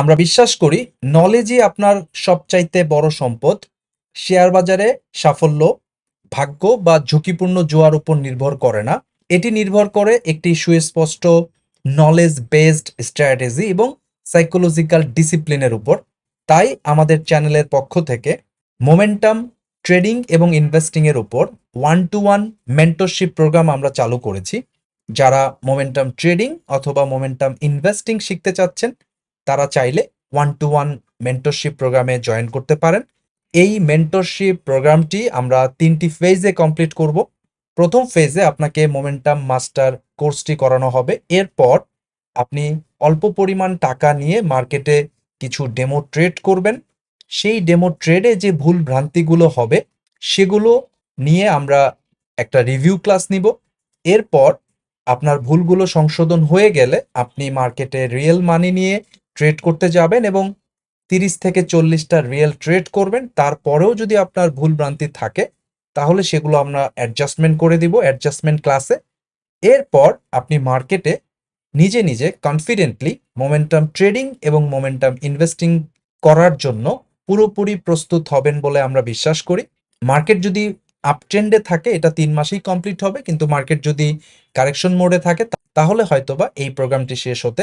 আমরা বিশ্বাস করি নলেজই আপনার সবচাইতে বড় সম্পদ। শেয়ার বাজারে সাফল্য, ভাগ্য বা ঝুঁকিপূর্ণ জোয়ার উপর নির্ভর করে না। এটি নির্ভর করে একটি সুস্পষ্ট নলেজ বেসড স্ট্র্যাটেজি এবং সাইকোলজিক্যাল ডিসিপ্লিনের উপর। তাই আমাদের চ্যানেলের পক্ষ থেকে মোমেন্টাম ট্রেডিং এবং ইনভেস্টিং এর উপর one to one mentorship programme আমরা চালু করেছি। যারা মোমেন্টাম ট্রেডিং অথবা মোমেন্টাম ইনভেস্টিং শিখতে চাচ্ছেন তারা চাইলে ওয়ান টু ওয়ান মেন্টরশিপ প্রোগ্রামে জয়েন করতে পারেন। এই মেন্টরশিপ প্রোগ্রামটি আমরা তিনটি ফেজে কমপ্লিট করব। প্রথম ফেজে আপনাকে মোমেন্টাম মাস্টার কোর্সটি করানো হবে। এরপর আপনি অল্প পরিমাণ টাকা নিয়ে মার্কেটে কিছু ডেমো ট্রেড করবেন। সেই ডেমো ট্রেডে যে ভুল ভ্রান্তিগুলো হবে, সেগুলো নিয়ে আমরা একটা রিভিউ ক্লাস নিব। এরপর আপনার ভুলগুলো সংশোধন হয়ে গেলে আপনি মার্কেটে রিয়েল মানি নিয়ে ট্রেড করতে যাবেন এবং তিরিশ থেকে চল্লিশটা রিয়েল ট্রেড করবেন। তারপরেও যদি আপনার ভুল ভ্রান্তি থাকে, তাহলে সেগুলো আমরা অ্যাডজাস্টমেন্ট করে দিব অ্যাডজাস্টমেন্ট ক্লাসে এরপর আপনি মার্কেটে নিজে নিজে কনফিডেন্টলি মোমেন্টাম ট্রেডিং এবং মোমেন্টাম ইনভেস্টিং করার জন্য পুরোপুরি প্রস্তুত হবেন বলে আমরা বিশ্বাস করি। মার্কেট যদি আপট্রেন্ডে থাকে, এটা তিন মাসেই কমপ্লিট হবে, কিন্তু মার্কেট যদি কারেকশন মোডে থাকে তাহলে হয়তোবা এই প্রোগ্রামটি শেষ হতে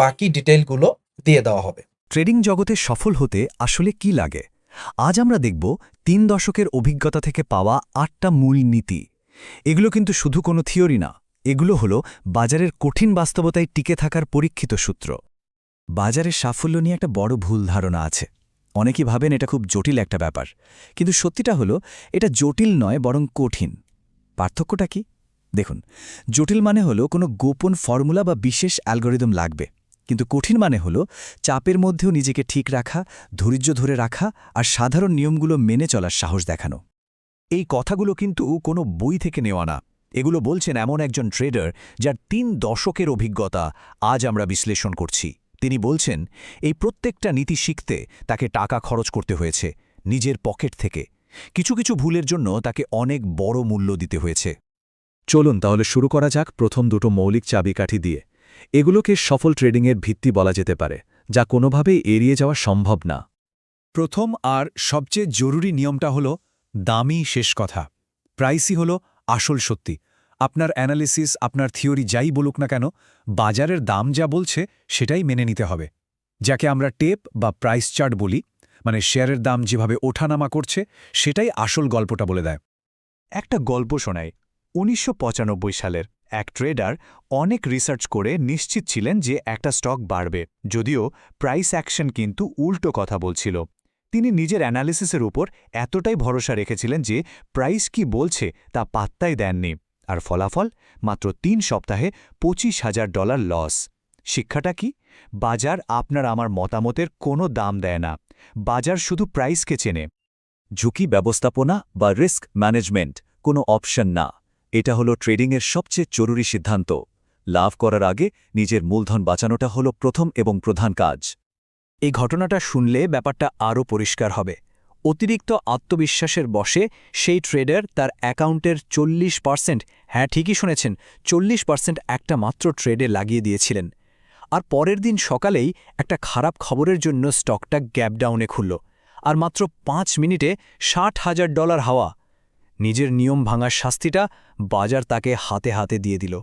বাকি ডিটেইলগুলো দিয়ে দেওয়া হবে। ট্রেডিং জগতে সফল হতে আসলে কি লাগে? আজ আমরা দেখব তিন দশকের অভিজ্ঞতা থেকে পাওয়া আটটা মূল নীতি। এগুলো কিন্তু শুধু কোনো থিওরি না, এগুলো হলো বাজারের কঠিন বাস্তবতায় টিকে থাকার পরীক্ষিত সূত্র। বাজারের সাফল্য নিয়ে একটা বড় ভুল ধারণা আছে। অনেকেই ভাবেন এটা খুব জটিল একটা ব্যাপার, কিন্তু সত্যিটা হলো এটা জটিল নয়, বরং কঠিন। পার্থক্যটা কি? দেখুন, জটিল মানে হলো কোনো গোপন ফর্মুলা বা বিশেষ অ্যালগোরিদম লাগবে। কিন্তু কঠিন মানে হল চাপের মধ্যেও নিজেকে ঠিক রাখা, ধৈর্য ধরে রাখা আর সাধারণ নিয়মগুলো মেনে চলার সাহস দেখানো। এই কথাগুলো কিন্তু কোনো বই থেকে নেওয়া না। এগুলো বলছেন এমন একজন ট্রেডার যার তিন দশকের অভিজ্ঞতা আজ আমরা বিশ্লেষণ করছি। তিনি বলছেন, এই প্রত্যেকটা নীতি শিখতে তাকে টাকা খরচ করতে হয়েছে, নিজের পকেট থেকে। কিছু কিছু ভুলের জন্য তাকে অনেক বড় মূল্য দিতে হয়েছে। চলুন তাহলে শুরু করা যাক প্রথম দুটো মৌলিক চাবিকাঠি দিয়ে। এগুলোকে সফল ট্রেডিংয়ের ভিত্তি বলা যেতে পারে, যা কোনোভাবেই এড়িয়ে যাওয়া সম্ভব না। প্রথম আর সবচেয়ে জরুরি নিয়মটা হল দামই শেষ কথা। প্রাইসই হল আসল সত্যি। আপনার অ্যানালিসিস, আপনার থিওরি যাই বলুক না কেন, বাজারের দাম যা বলছে সেটাই মেনে নিতে হবে। যাকে আমরা টেপ বা প্রাইস চার্ট বলি মানে শেয়ারের দাম যেভাবে ওঠানামা করছে, সেটাই আসল গল্পটা বলে দেয়। একটা গল্প শোনায় উনিশশো সালের। এক ট্রেডার অনেক রিসার্চ করে নিশ্চিত ছিলেন যে একটা স্টক বাড়বে, যদিও প্রাইস অ্যাকশন কিন্তু উল্টো কথা বলছিল। তিনি নিজের অ্যানালিসিসের উপর এতটাই ভরসা রেখেছিলেন যে প্রাইস কি বলছে তা পাত্তাই দেননি, আর ফলাফল মাত্র তিন সপ্তাহে পঁচিশ হাজার ডলার লস শিক্ষাটা কি? বাজার আপনার আমার মতামতের কোনো দাম দেয় না। বাজার শুধু প্রাইসকে চেনে। ঝুঁকি ব্যবস্থাপনা বা রিস্ক ম্যানেজমেন্ট কোনো অপশন না। এটা হলো ট্রেডিংয়ের সবচেয়ে জরুরি সিদ্ধান্ত। লাভ করার আগে নিজের মূলধন বাঁচানোটা হলো প্রথম এবং প্রধান কাজ। এই ঘটনাটা শুনলে ব্যাপারটা আরও পরিষ্কার হবে। অতিরিক্ত আত্মবিশ্বাসের বশে সেই ট্রেডার তার অ্যাকাউন্টের চল্লিশ পার্সেন্ট হ্যাঁ ঠিকই শুনেছেন, চল্লিশ পার্সেন্ট একটা মাত্র ট্রেডে লাগিয়ে দিয়েছিলেন। আর পরের দিন সকালেই একটা খারাপ খবরের জন্য স্টকটা গ্যাপ ডাউনে খুলল। আর মাত্র পাঁচ মিনিটে ষাট হাজার ডলার হাওয়া নিজের নিয়ম ভাঙার শাস্তিটা বাজার তাকে হাতে হাতে দিয়ে দিল।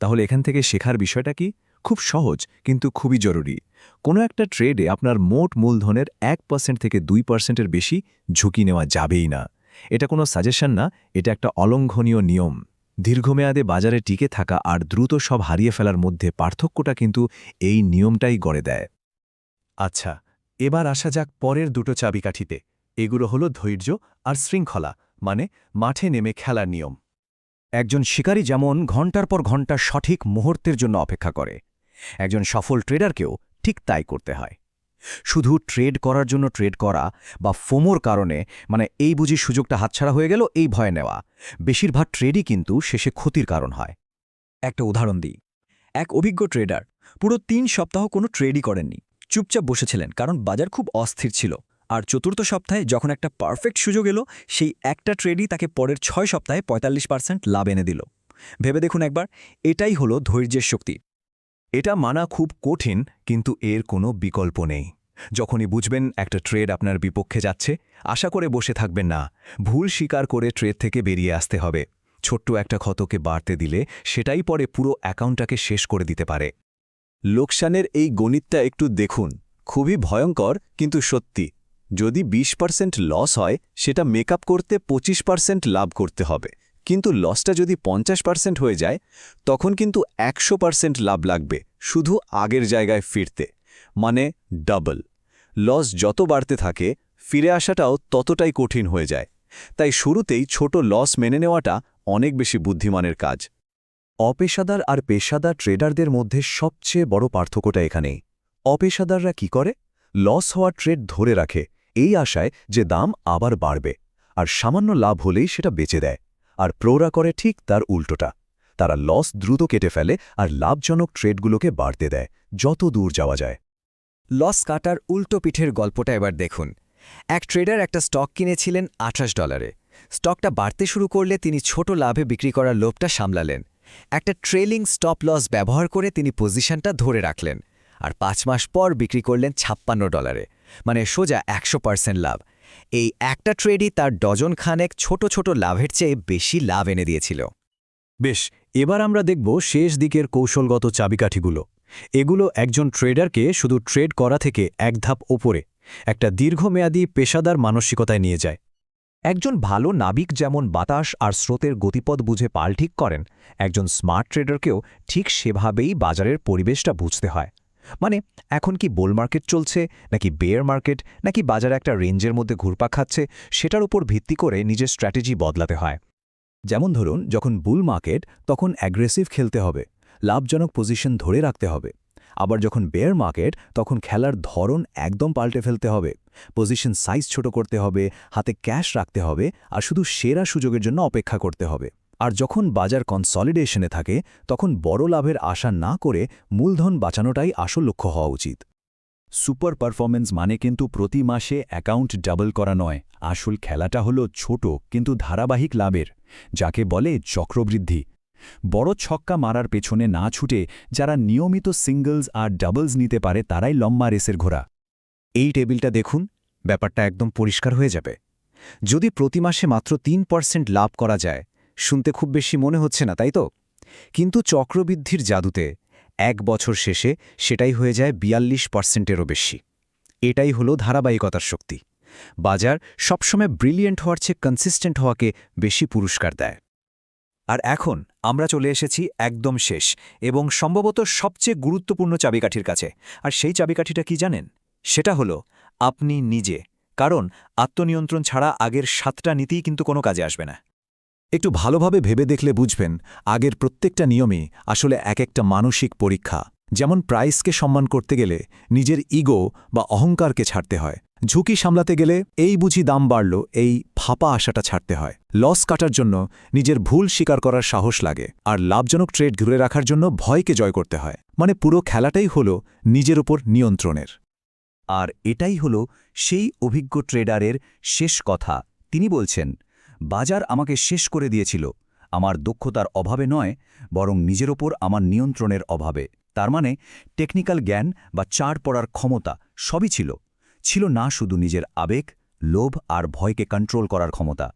তাহলে এখান থেকে শেখার বিষয়টা কি? খুব সহজ, কিন্তু খুবই জরুরি। কোনো একটা ট্রেডে আপনার মোট মূলধনের এক পার্সেন্ট থেকে দুই পার্সেন্টের বেশি ঝুঁকি নেওয়া যাবেই না। এটা কোনো সাজেশন না, এটা একটা অলঙ্ঘনীয় নিয়ম। দীর্ঘমেয়াদে বাজারে টিকে থাকা আর দ্রুত সব হারিয়ে ফেলার মধ্যে পার্থক্যটা কিন্তু এই নিয়মটাই গড়ে দেয়। আচ্ছা এবার আসা যাক পরের দুটো চাবিকাঠিতে। এগুলো হলো ধৈর্য আর শৃঙ্খলা। মানে মাঠে নেমে খেলার নিয়ম। একজন শিকারী যেমন ঘণ্টার পর ঘণ্টা সঠিক মুহূর্তের জন্য অপেক্ষা করে, একজন সফল ট্রেডারকেও ঠিক তাই করতে হয়। শুধু ট্রেড করার জন্য ট্রেড করা বা ফোমোর কারণে মানে এই বুঝি সুযোগটা হাতছাড়া হয়ে গেল, এই ভয় নেওয়া, বেশিরভাগ ট্রেডই কিন্তু শেষে ক্ষতির কারণ হয়। একটা উদাহরণ দিই। এক অভিজ্ঞ ট্রেডার পুরো তিন সপ্তাহ কোনো ট্রেডই করেননি, চুপচাপ বসেছিলেন কারণ বাজার খুব অস্থির ছিল। আর চতুর্থ সপ্তাহে যখন একটা পারফেক্ট সুযোগ এলো, সেই একটা ট্রেডই তাকে পরের ছয় সপ্তাহে পঁয়তাল্লিশ পার্সেন্ট লাভ এনে দিল। ভেবে দেখুন একবার, এটাই হলো ধৈর্যের শক্তি। এটা মানা খুব কঠিন, কিন্তু এর কোনো বিকল্প নেই। যখনই বুঝবেন একটা ট্রেড আপনার বিপক্ষে যাচ্ছে, আশা করে বসে থাকবেন না। ভুল স্বীকার করে ট্রেড থেকে বেরিয়ে আসতে হবে। ছোট্ট একটা ক্ষতকে বাড়তে দিলে সেটাই পরে পুরো অ্যাকাউন্টটাকে শেষ করে দিতে পারে। লোকসানের এই গণিতটা একটু দেখুন। খুবই ভয়ঙ্কর, কিন্তু সত্যি। যদি ২০ পার্সেন্ট লস হয়, সেটা মেকআপ করতে ২৫ পার্সেন্ট লাভ করতে হবে। কিন্তু লসটা যদি পঞ্চাশ পার্সেন্ট হয়ে যায়, তখন কিন্তু একশো পার্সেন্ট লাভ লাগবে, শুধু আগের জায়গায় ফিরতে। মানে ডাবল লস যত বাড়তে থাকে, ফিরে আসাটাও ততটাই কঠিন হয়ে যায়। তাই শুরুতেই ছোট লস মেনে নেওয়াটা অনেক বেশি বুদ্ধিমানের কাজ। অপেশাদার আর পেশাদার ট্রেডারদের মধ্যে সবচেয়ে বড় পার্থক্যটা এখানেই। অপেশাদাররা কি করে? লস হওয়া ট্রেড ধরে রাখে। এই আশায় যে দাম আবার বাড়বে, আর সামান্য লাভ হলেই সেটা বেচে দেয়, আর প্রোরা করে ঠিক তার উল্টোটা। তারা লস দ্রুত কেটে ফেলে আর লাভজনক ট্রেডগুলোকে বাড়তে দেয়, যত দূর যাওয়া যায়। লস কাটার উল্টো পিঠের গল্পটা এবার দেখুন। এক ট্রেডার একটা স্টক কিনেছিলেন আঠাশ ডলারে। স্টকটা বাড়তে শুরু করলে তিনি ছোট লাভে বিক্রি করার লোভটা সামলালেন। একটা ট্রেলিং স্টপ লস ব্যবহার করে তিনি পজিশনটা ধরে রাখলেন, আর পাঁচ মাস পর বিক্রি করলেন ছাপ্পান্ন ডলারে। মানে সোজা একশো পার্সেন্ট লাভ। এই একটা ট্রেডই তার ডজন খানেক ছোট ছোট লাভের চেয়ে বেশি লাভ এনে দিয়েছিল। বেশ, এবার আমরা দেখব শেষ দিকের কৌশলগত চাবিকাঠিগুলো। এগুলো একজন ট্রেডারকে শুধু ট্রেড করা থেকে এক ধাপ ওপরে, একটা দীর্ঘমেয়াদী পেশাদার মানসিকতায় নিয়ে যায়। একজন ভালো নাবিক যেমন বাতাস আর স্রোতের গতিপথ বুঝে পাল ঠিক করেন, একজন স্মার্ট ট্রেডারকেও ঠিক সেভাবেই বাজারের পরিবেশটা বুঝতে হয়। মানে এখন কি বোল মার্কেট চলছে, নাকি বেয়ার মার্কেট নাকি বাজার একটা রেঞ্জের মধ্যে ঘুরপা খাচ্ছে, সেটার উপর ভিত্তি করে নিজের স্ট্র্যাটেজি বদলাতে হয়। যেমন ধরুন, যখন বুল মার্কেট তখন অ্যাগ্রেসিভ খেলতে হবে, লাভজনক পজিশন ধরে রাখতে হবে। আবার যখন বেয়ার মার্কেট তখন খেলার ধরন একদম পাল্টে ফেলতে হবে পজিশন সাইজ ছোট করতে হবে, হাতে ক্যাশ রাখতে হবে, আর শুধু সেরা সুযোগের জন্য অপেক্ষা করতে হবে। আর যখন বাজার কনসলিডেশনে থাকে, তখন বড় লাভের আশা না করে মূলধন বাঁচানোটাই আসল লক্ষ্য হওয়া উচিত। সুপার পারফরমেন্স মানে কিন্তু প্রতি মাসে অ্যাকাউন্ট ডাবল করা নয়। আসল খেলাটা হলো ছোট কিন্তু ধারাবাহিক লাভের, যাকে বলে চক্রবৃদ্ধি। বড় ছক্কা মারার পেছনে না ছুটে যারা নিয়মিত সিঙ্গলস আর ডাবলস নিতে পারে তারাই লম্বা রেসের ঘোড়া। এই টেবিলটা দেখুন, ব্যাপারটা একদম পরিষ্কার হয়ে যাবে। যদি প্রতি মাসে মাত্র তিন পার্সেন্ট লাভ করা যায় শুনতে খুব বেশি মনে হচ্ছে না, তাই তো? কিন্তু চক্রবৃদ্ধির জাদুতে এক বছর শেষে সেটাই হয়ে যায় বিয়াল্লিশ পার্সেন্টেরও বেশি। এটাই হলো ধারাবাহিকতার শক্তি। বাজার সবসময় ব্রিলিয়েন্ট হওয়ার চেয়ে কনসিস্টেন্ট হওয়াকে বেশি পুরস্কার দেয়। আর এখন আমরা চলে এসেছি একদম শেষ এবং সম্ভবত সবচেয়ে গুরুত্বপূর্ণ চাবিকাঠির কাছে। আর সেই চাবিকাঠিটা কি জানেন? সেটা হলো আপনি নিজে। কারণ আত্মনিয়ন্ত্রণ ছাড়া আগের সাতটা নীতিই কিন্তু কোনো কাজে আসবে না। একটু ভালোভাবে ভেবে দেখলে বুঝবেন, আগের প্রত্যেকটা নিয়মই আসলে এক একটা মানসিক পরীক্ষা। যেমন প্রাইসকে সম্মান করতে গেলে নিজের ইগো বা অহংকারকে ছাড়তে হয়। ঝুঁকি সামলাতে গেলে এই বুঝি দাম বাড়ল, এই ফাঁপা আশাটা ছাড়তে হয়। লস কাটার জন্য নিজের ভুল স্বীকার করার সাহস লাগে, আর লাভজনক ট্রেড ঘুরে রাখার জন্য ভয়কে জয় করতে হয়। মানে পুরো খেলাটাই হল নিজের উপর নিয়ন্ত্রণের। আর এটাই হল সেই অভিজ্ঞ ট্রেডারের শেষ কথা। তিনি বলছেন বাজার আমাকে শেষ করে দিয়েছিল। আমার দক্ষতার অভাবে নয়, বরং নিজের ওপর আমার নিয়ন্ত্রণের অভাবে। তার মানে টেকনিক্যাল জ্ঞান বা চার পড়ার ক্ষমতা সবই ছিল। ছিল না শুধু নিজের আবেগ, লোভ আর ভয়কে কন্ট্রোল করার ক্ষমতা।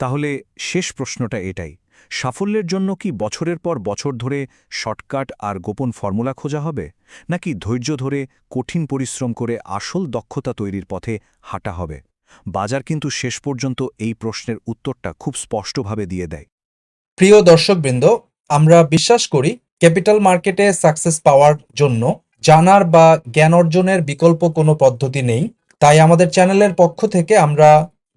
তাহলে শেষ প্রশ্নটা এটাই, সাফল্যের জন্য কি বছরের পর বছর ধরে শর্টকাট আর গোপন ফর্মুলা খোঁজা হবে? নাকি ধৈর্য ধরে কঠিন পরিশ্রম করে আসল দক্ষতা তৈরির পথে হাঁটা হবে? বাজার কিন্তু শেষ পর্যন্ত এই প্রশ্নের উত্তরটা খুব স্পষ্টভাবে দিয়ে দেয়। প্রিয় দর্শকবৃন্দ, আমরা বিশ্বাস করি ক্যাপিটাল মার্কেটে সাকসেস পাওয়ার জন্য জানার বা জ্ঞান অর্জনের বিকল্প কোনো পদ্ধতি নেই। তাই আমাদের চ্যানেলের পক্ষ থেকে আমরা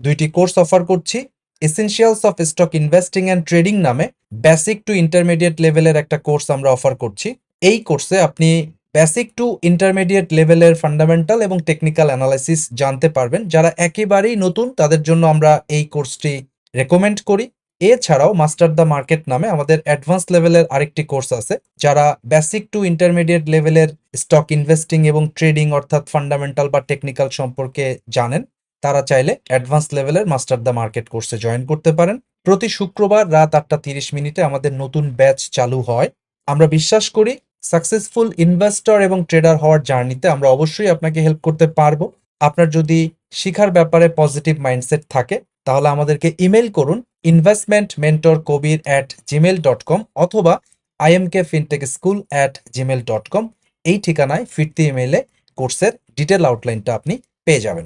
দুইটি কোর্স অফার করছি। Essentials of stock investing and trading নামে বেসিক টু ইন্টারমিডিয়েট লেভেলের একটা কোর্স আমরা অফার করছি। এই কোর্সে আপনি বেসিক টু ইন্টারমিডিয়েট লেভেলের ফান্ডামেন্টাল এবং টেকনিক্যাল অ্যানালাইসিস জানতে পারবেন। যারা একেবারেই নতুন, তাদের জন্য আমরা এই কোর্সটি রেকমেন্ড করি। এছাড়াও মাস্টার দ্য মার্কেট নামে আমাদের অ্যাডভান্স লেভেলের আরেকটি কোর্স আছে, যারা বেসিক টু ইন্টারমিডিয়েট লেভেলের স্টক ইনভেস্টিং এবং ট্রেডিং অর্থাৎ ফান্ডামেন্টাল বা টেকনিক্যাল সম্পর্কে জানেন, তারা চাইলে অ্যাডভান্স লেভেলের মাস্টার দ্য মার্কেট কোর্সে জয়েন করতে পারেন। প্রতি শুক্রবার রাত আটটা তিরিশ মিনিটে আমাদের নতুন ব্যাচ চালু হয়। আমরা বিশ্বাস করি সাকসেসফুল ইনভেস্টর এবং ট্রেডার হওয়ার জার্নিতে আমরা অবশ্যই আপনাকে হেল্প করতে পারব। আপনার যদি শিখার ব্যাপারে পজিটিভ মাইন্ডসেট থাকে, তাহলে আমাদেরকে ইমেল করুন investment mentor Kabir at Gmail dot com অথবা IMK fintech school at Gmail dot com এই ঠিকানায় ফিরতি ইমেলে কোর্সের ডিটেল আউটলাইনটা আপনি পেয়ে যাবেন।